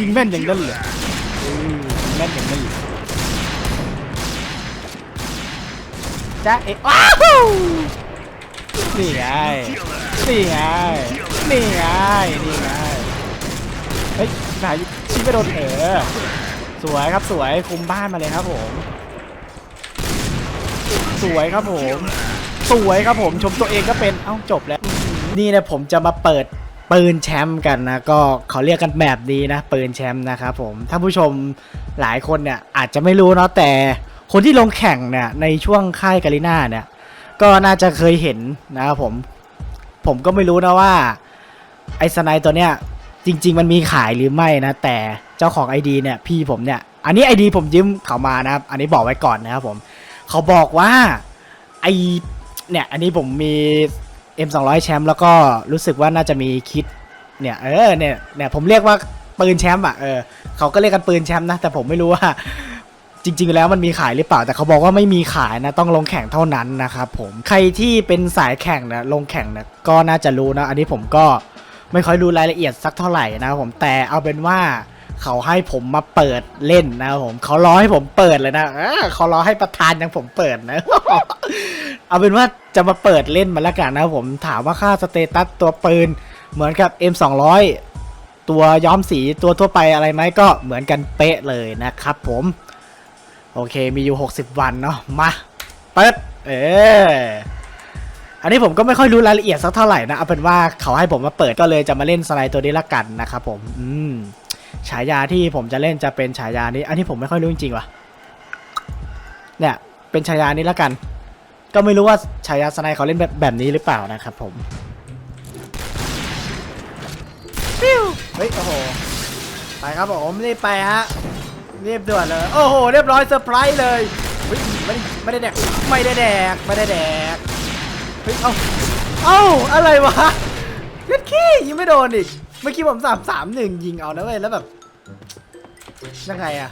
ยิงแม่นอย่างนั้นเลยเอแม่นอย่างนั้นเลยจ้าเอ๊ะว้าวนี่ไงนี่ไงนี่ไงนี่ไงเฮ้ยไหนชี้ไม่โดนเออสวยครับสวยคุมบ้านมาเลยครับผม สวยครับผม สวยครับผมชมตัวเองก็เป็นเอ้าจบแล้ว นี่นะผมจะมาเปิด ปืนแชมป์กันนะก็เขาเรียกกันแบบนี้นะปืนแชมป์นะครับผมท่านผู้ชมหลายคนเนี่ยอาจจะไม่รู้เนาะแต่คนที่ลงแข่งเนี่ยในช่วงค่ายกาลิน่าเนี่ยก็น่าจะเคยเห็นนะครับผมผมก็ไม่รู้นะว่าไอ้สไนด์ตัวเนี้ยจริง ๆ มันมีขายหรือไม่นะ แต่เจ้าของ ID เนี่ยพี่ผมเนี่ยอันนี้ ID ผมยืมเขามานะครับ อันนี้บอกไว้ก่อนนะครับผมเขาบอกว่าไอเนี่ยอันนี้ผมมี M 2 0 0 แชมป์แล้วก็รู้สึกว่าน่าจะมีคิดเนี่ยเออเนี่ยเนี่ยผมเรียกว่าปืนแชมป์อะเออเขาก็เรียกกันปืนแชมป์นะแต่ผมไม่รู้ว่าจริง ๆ แล้วมันมีขายหรือเปล่าแต่เขาบอกว่าไม่มีขายนะต้องลงแข่งเท่านั้นนะครับผมใครที่เป็นสายแข่งนะลงแข่งนะก็น่าจะรู้นะ อันนี้ผมก็ไม่ค่อยรู้รายละเอียดสักเท่าไหร่นะผมแต่เอาเป็นว่า เขาให้ผมมาเปิดเล่นนะครับผมเขารอให้ผมเปิดเลยนะเขารอให้ประธานอย่างผมเปิดนะ เอาเป็นว่าจะมาเปิดเล่นมาแล้วกันนะครับผมถามว่าค่าสเตตัสตัวปืนเหมือนกับ M 2 0 0 ตัวย้อมสีตัวทั่วไปอะไรไหมก็เหมือนกันเป๊ะเลยนะครับผม โอเคมีอยู่ 60 วันเนาะมาเปิดเอออันนี้ผมก็ไม่ค่อยรู้รายละเอียดสักเท่าไหร่นะเอาเป็นว่าเขาให้ผมมาเปิดก็เลยจะมาเล่นสไลด์ตัวนี้ละกันนะครับผม อืม ฉายาที่ผมจะเล่นจะเป็นฉายานี้ อันนี้ผมไม่ค่อยรู้จริงๆว่ะ เนี่ย เป็นฉายานี้และกัน ก็ไม่รู้ว่าฉายาสไนด์เขาเล่นแบบแบบนี้หรือเปล่านะครับผมเฮ้ย โอ้โห ไปครับผมรีบไปฮะรีบด่วนเลย โอ้โห เรียบร้อยเซอร์ไพรส์เลยเฮ้ยไม่ได้ไม่ได้แดก ไม่ได้แดก ไม่ได้แดก เฮ้ย เอ้า เอ้า อะไรวะเล็ดขี้ยิงไม่โดนอีก เมื่อกี้ผมสามสามหนึ่งยิงเอานะเว้ย แล้วแบบ ยังไงอะ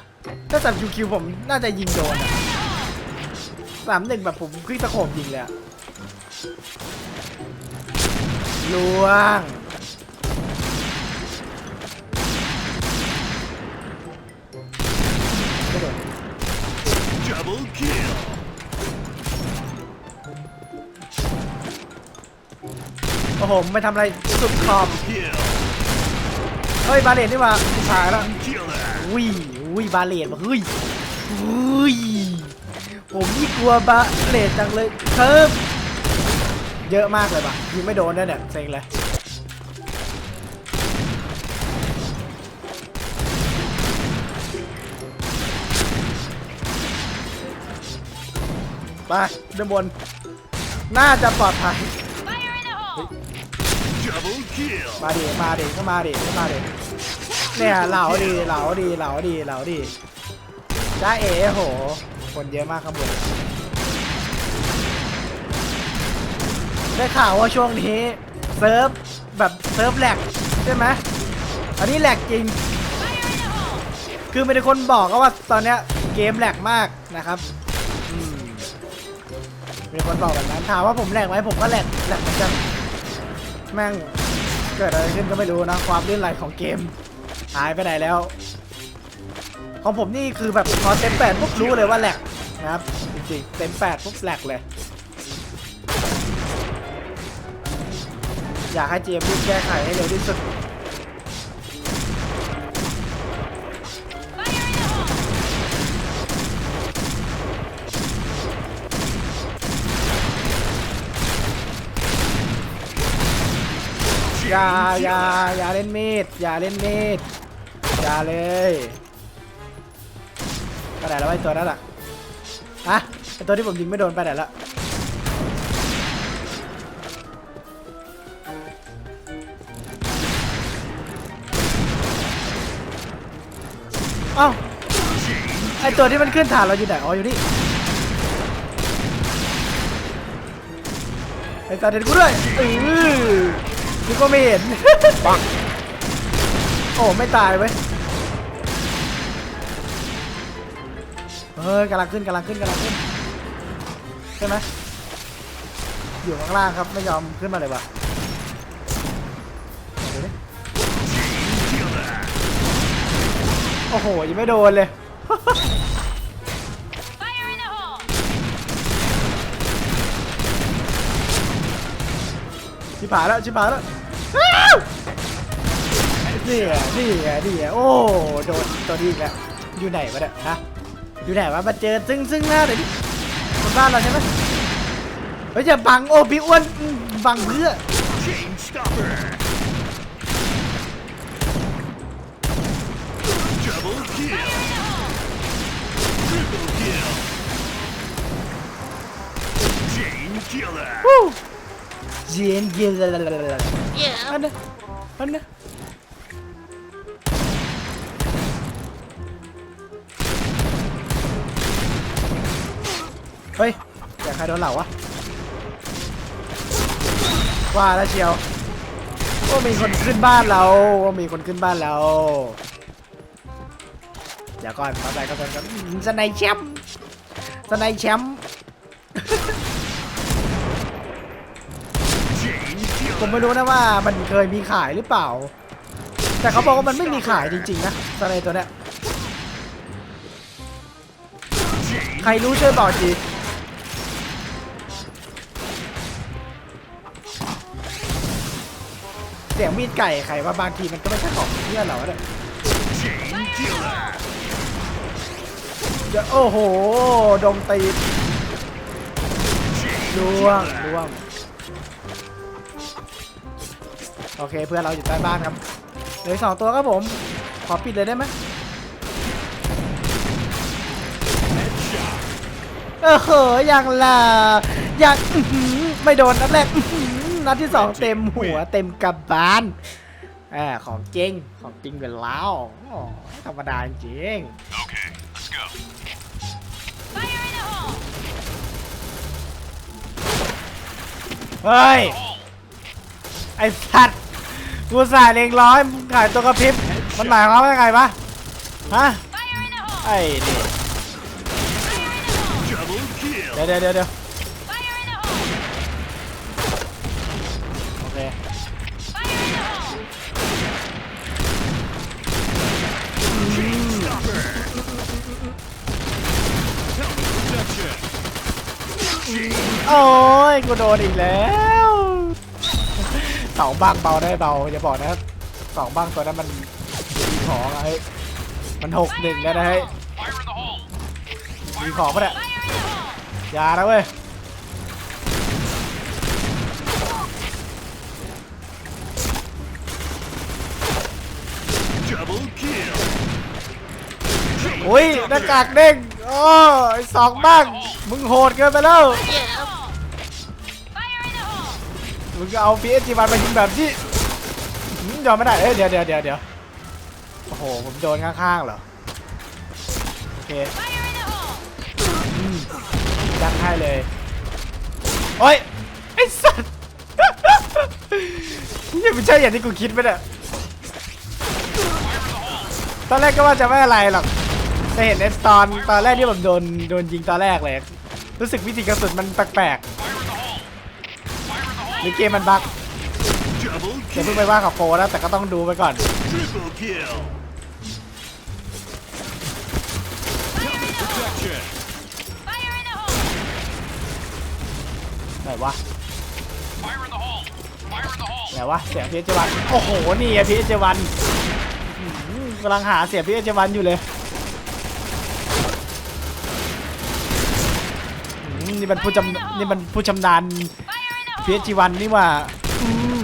ถ้าสามคิวคิวผมน่าจะยิงโดนอะสามหนึ่งแบบผมคลิกตะโขบยิงเลยอะลวงไม่โดน Double kill. โอ้โหไม่ทำอะไรสุดขอบ Kill. เฮ้ย บาเลตนี่มาขายแล้ว Killer. อุ้ยอุ้ยบาเลตมาเฮ้ยอุ้ยผมนี่กลัวบาเลตจังเลยครับเยอะมากเลยปะยิงไม่โดนด้วยเนี่ยเซ็งเลยไปด้านบน น่าจะปลอดภัย Fire in the hole! Double kill. มาดิมาดิก็มาดิก็มาดิ เนี่ยเหลาดีเหลาดีเหลาดีเหลาดีจ้าเอ๋โห คนเยอะมากข้างบนได้ข่าวว่าช่วงนี้เซิร์ฟแบบเซิร์ฟแหลกใช่ไหมอันนี้แหลกจริง คือมีคนบอกก็ว่าตอนเนี้ยเกมแหลกมากนะครับมมีคนบอกแบบนั้นถามว่าผมแหลกไหมผมก็แหลกแหลกเหมือนกันแม่งเกิดอะไรขึ้นก็ไม่รู้นะความลื่นไหลของเกม หายไปไหนแล้ว ของผมนี่คือแบบพอเต็มแปดปุ๊บรู้เลยว่าแหลกนะครับจริงๆเต็มแปดปุ๊บแหลกเลย อยากให้เจมรีบแก้ไขให้เร็วที่สุดอย่าอย่าอย่าเล่นมีดอย่าเล่นมีด อย่าเลยไปไหนแล้วไอ้ตัวนั้นอะฮะไอ้ตัวที่ผมยิงไม่โดนไปไหนละเอ้าไอตัวที่มันขึ้นฐานเราอยู่ไหนอ๋ออยู่นี่ไอตาเด็นกูด้วยเออนี่ก็ไม่เห็นปังโอ้ไม่ตายเว้ย เฮ้ยกำลังขึ้นกำลังขึ้นกำลังขึ้นใช่ไหมอยู่ข้างล่างครับไม่ยอมขึ้นมาเลยว่ะเดี๋ยวดิโอ้โหยังไม่โดนเลย Fire in the hole! ชิบหายแล้วชิบหายแล้วอ้าวนี่ไงนี่ไงนี่ไงโอ้โดนตัวนี้อีกแล้วอยู่ไหนวะเนี่ยฮะ อยู่ไหนวะมาเจอซึ่งซึ่งหน้าเดี๋ยวนี้คนบ้านเราใช่ไหมเฮ้ยอย่าบังโอ้พี่อ้วนอืมบังเพื่อ Chain stopper. Double kill. Triple kill. Chain killer. วู้เจียนเยลอันนั้นอันนั้น เฮ้ยอยากใครโดนเหล่าวะว่าแล้วเชียวว่ามีคนขึ้นบ้านเราว่ามีคนขึ้นบ้านเราเดี๋ยวก่อนเข้าใจเข้าใจก่อนอืมสไนแชมป์สไนแชมป์ผมไม่รู้นะว่ามันเคยมีขายหรือเปล่า แต่เขาบอกว่ามันไม่มีขายจริงๆนะสไนตัวเนี้ยใครรู้ช่วยบอกที เสียงมีดไก่ใครว่าบางทีมันก็ไม่ใช่ของเพื่อนเราเนี่ยจะโอ้โหดงตีล่วงล่วงโอเคเพื่อนเราอยู่ใต้บ้านครับเหลือสองตัวครับผม ขอปิดเลยได้ไหมเออเหอย่างละย่างไม่โดนนัดแรก นัดที่สองเต็มหัวเต็มกระบาลอ่าของจริงของจริงเป็นแล้วโอ้ธรรมดาจริง Okay, let's go. Fire in the hole! เฮ้ย ไอ้สัตว์กูสายเลงร้อยมึงขายตัวกระพริบ มันหมายความว่าไงวะฮะ Fire in the hole! ไอ้นี่ Fire in the hole! Double kill. เดี๋ยวเดี๋ยวเดี๋ยว โอ้ยกูโดนอีกแล้วสองบ้างเบาได้เบาอย่าบอกนะสองบ้างตัวนั้นมันมีของอะเฮ้ยมันหกหนึ่งแล้วนะเฮ้ย Fire in the hole. มีของปะเนี่ย Fire in the hole! อย่านะเว้ย Double kill. อุ้ยหน้ากากเด้งโอ้ยสองบ้าง มึงโหดเกินไปแล้ว มึงก็เอา PSG มันมายิงแบบที่หืมยอมไม่ได้เอ้ยเดี๋ยวเดี๋ยวเดี๋ยวเดี๋ยวโอ้โห ผมโดนข้างๆเหรอ โอเคยัดให้เลย โอ้ย ไอ้สัตว์นี่ไม่ใช่อย่างที่กูคิดไปเนี่ยตอนแรกก็ว่าจะไม่อะไรหรอก แต่เห็นในตอนตอนแรกที่ผมโดนโดนยิงตอนแรกเลย รู้สึกวิธีกระสุนมันแปลกๆหรือเกมมันบั๊ก Double อย่า kill. เพิ่งไปว่ากับโฟนะแต่ก็ต้องดูไปก่อน ไหนวะไหนวะเสียพีเอจวัน โอ้โห นี่ไงพีเอจวันกำลังหาเสียพีเอจวันอยู่เลยอืม นี่มันผู้จำนี่มันผู้ชำนาญ Fire in the พี hole! เอจวันนี่ว่าอืม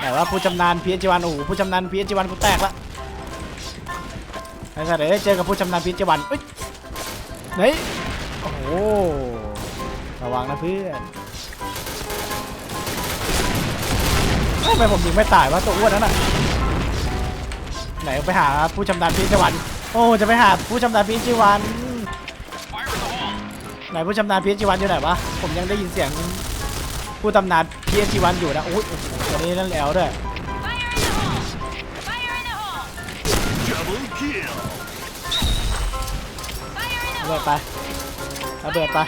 แต่ว่าผู้ชำนาญพีเอจวันโอ้โหผู้ชำนาญพีเอจวันกูแตกละไอ้สัตว์เอ้ยเจอกับผู้ชำนาญพีเอจวันเอ้ยไหนโอ้โหระวังนะเพื่อนเอ้ยทำไมผมยิงไม่ตายวะตัวอ้วนนั่นน่ะ ไหนไปหาผู้ชำนาญพีเอจวัน โอ้จะไปหาผู้ชำนาญพีเอจวัน ไหนผู้ชำนาญพีเอจวันอยู่ไหนวะ ผมยังได้ยินเสียงผู้ตำนานพีเอจวันอยู่นะโอ้ยโอ้โหตัวนี้นั่นแล้วด้วยระเบิดไประเบิดไป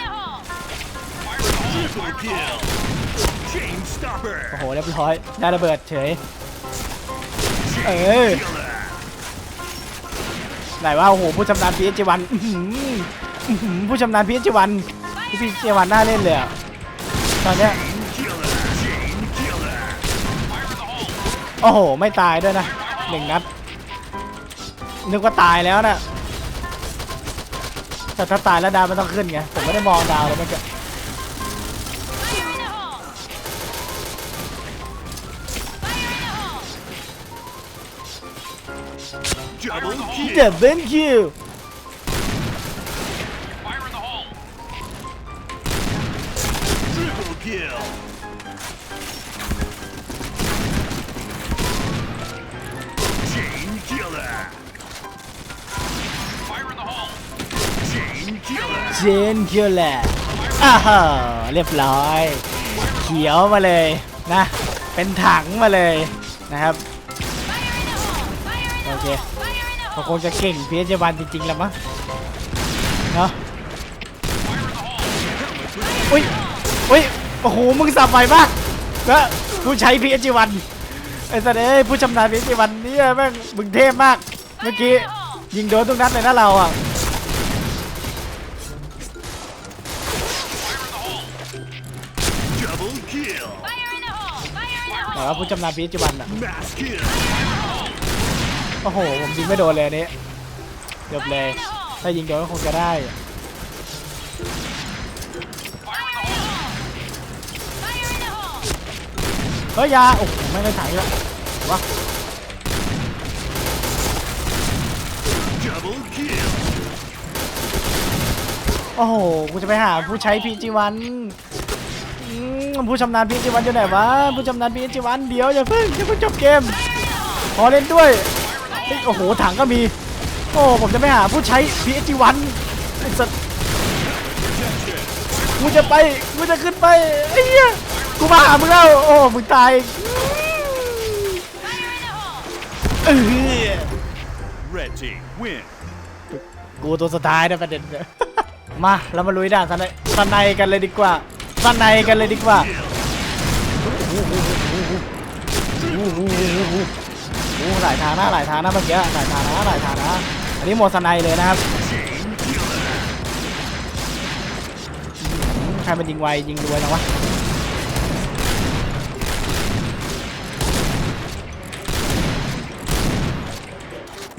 โอ้โหเรียบร้อยได้ระเบิดเฉยเออ ไหนว่าโอ้โหผู้ชำนาญพีเอจวันผู้ชำนาญพีเอจวันพีเอจวันน่าเล่นเลยอะตอนเนี้ยโอ้โห ไม่ตายด้วยนะหนึ่งนัดนึกว่าตายแล้วนะแต่ถ้าตายแล้วดาวมันต้องขึ้นไงผมไม่ได้มองดาวเลยเมื่อกี้ Double kill. เดบเบิลคิว Fire in the hole. Triple kill. Chain killer. Fire in the hole. Chain killer. เจนคิวแหละอ้าวเรียบร้อย เขียวมาเลยนะ เป็นถังมาเลยนะครับ Fire in the hole! Fire in the โอเค เขา hole! คงจะเก่งพีเอจวันจริงๆแล้วมั้งเนาะอุ้ยอุ้ยโอ้โหมึงสับไวมากแล้วกูใช้พีเอจวันไอ้สัตว์เอ้ยผู้ชำนาญพีเอจวันเนี่ยแม่งมึงเทพมาก เมื่อกี้ยิงโดนทุกนัดเลยนะเราอะ Double kill. Fire in the hole! Fire in the แต่ hole! ว่าผู้ชำนาญพีเอจวันอะ Mass kill. โอ้โห ผมยิงไม่โดนเลยอันนี้จบเลย ถ้ายิงโดนก็คงจะได้ เฮ้ยยา โอ้โหไม่ได้ถ่ายแล้ววะโอ้โห กูจะไปหาผู้ใช้พีจีวันผู้ชำนาญพีจีวันอยู่ไหนวะ ผู้ชำนาญพีจีวันเดี๋ยวอย่าเพิ่งอย่าเพิ่งจบเกม ขอเล่นด้วย ฮ้ยโอ้โหถังก็มี โอ้ผมจะไปหาผู้ใช้พีจีวันไอ้สัสกูจะไปกูจะขึ้นไปไอ้เหี้ยกูมาหามึงแล้วโอ้มึงตายเออ Red team win. กูตัวสุดท้ายนะประเด็นเนี่ย มาเรามาลุยด่านสไนในสไนในกันเลยดีกว่าสไนในกันเลยดีกว่า อ้หลายทางนะหลายทางนะเมื่อกี้หลายทางนะหลายทางนะ อันนี้โหมดสไนเลยนะครับใครมันยิงไวยิงรวยนะวะ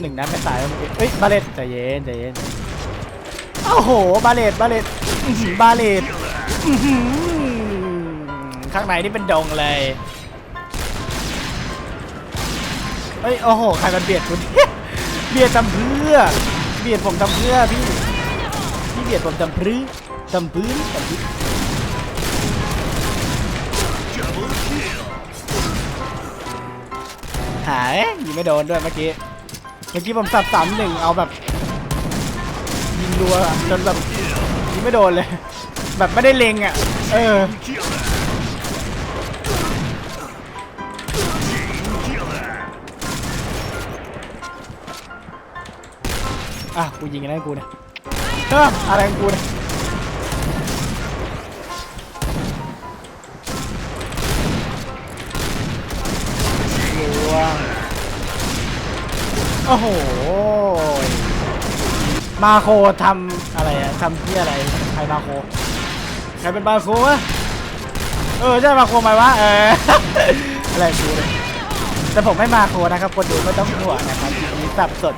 หนึ่งนัดไม่ตายเมื่อกี้เอ้ยบาเลตใจเย็นใจเย็นโอ้โหบาเลตบาเลตอื้อหือบาเลตข้างในนี่เป็นดงเลย เฮ้ยโอ้โหใครมันเบียดคุณ เบียดทำเพื่อ เบียดผมทำเพื่อพี่พี่เบียดผมทำพรื้ทำพื้นทำพื้นหายยิงไม่โดนด้วยเมื่อกี้เมื่อกี้ผมสับสามหนึ่งเอาแบบยิงรัวจนแบบยิงไม่โดนเลย แบบไม่ได้เล็งอะ เออ อะกูยิงอะไรกูเนี่ยเอออะไรของกูเนี่ยลวงโอ้โห มาโคทำอะไรอะทำที่อะไร ใครมาโค ใครเป็นมาโควะ เออใช่มาโคไหมวะ เออ อะไรกูเนี่ยแต่ผมไม่มาโคนะครับ คนดูไม่ต้องห่วงนะครับมีสับสด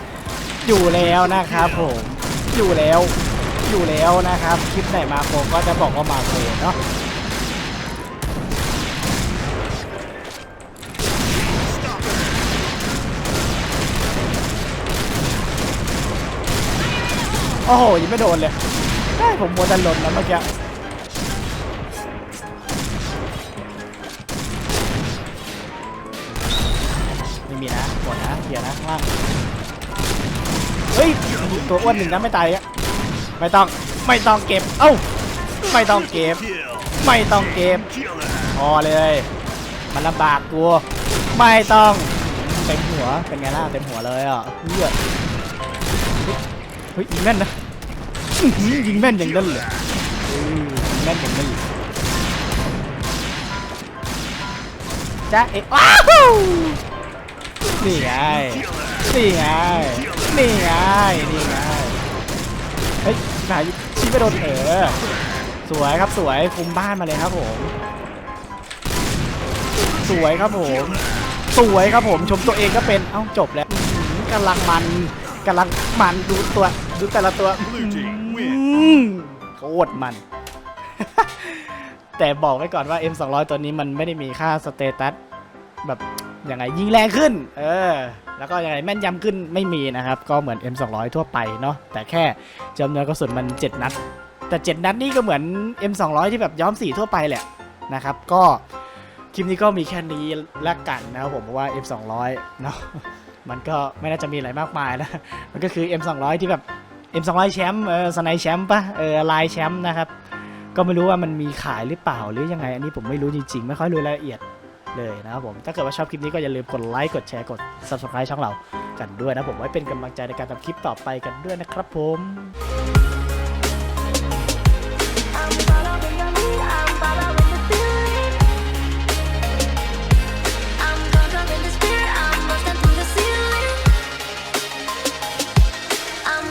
อยู่แล้วนะครับผมอยู่แล้วอยู่แล้วนะครับคลิปไหนมาโคก็จะบอกว่ามาโคเนาะโอ้โหยังไม่โดนเลยได้ผมมัวแต่หล่นแล้วเมื่อกี้ไม่มีนะหมดนะเขียนะข้างล่าง เฮ้ยตัวอ้วนหนึ่งนะไม่ตายอะไม่ต้องไม่ต้องเก็บ เอ้าไม่ต้องเก็บ ไม่ต้องเก็บพอเลย มันลำบากกูไม่ต้องเต็มหัวเป็นไงล่ะเต็มหัวเลยอะเลือดเฮ้ยยิงแม่นนะยิงแม่นอย่างนั้นเลยยิงแม่นอย่างนั้นเลยจ๊ะเอ๊ะว้าวนี่ไงนี่ไง นี่ไง นี่ไง เฮ้ยไหนชี้ไปโดนเออ สวยครับสวยคุมบ้านมาเลยครับผม สวยครับผม สวยครับผมชมตัวเองก็เป็น เอ้าจบแล้วอื้อหือกำลังมันกำลังมันดูตัวดูแต่ละตัว Blue team อื win. มโคตรมัน แต่บอกไว้ก่อนว่า M200 ตัวนี้มันไม่ได้มีค่าสเตตัสแบบยังไงยิงแรงขึ้น เออ แล้วก็ยังไงแม่นยำขึ้นไม่มีนะครับ ก็เหมือน M200 ทั่วไปเนาะแต่แค่จำนวนกระสุนมัน 7 นัด แต่ 7 นัดนี่ก็เหมือน M200 ที่แบบย้อมสีทั่วไปแหละนะครับก็คลิปนี้ก็มีแค่นี้ละกันนะครับผมเพราะว่า M200 เนาะมันก็ไม่น่าจะมีอะไรมากมายนะมันก็คือ M200 ที่แบบ M200 แชมป์เออสไนแชมป์ปะเออลายแชมป์นะครับก็ไม่รู้ว่ามันมีขายหรือเปล่าหรือยังไงอันนี้ผมไม่รู้จริงๆ ไม่ค่อยรู้รายละเอียด เลยนะครับผม ถ้าเกิดว่าชอบคลิปนี้ก็อย่าลืมกดไลค์ กดแชร์ กด subscribe ช่องเรากันด้วยนะผม ไว้เป็นกำลังใจในการทำคลิปต่อไปกันด้วยนะครับผม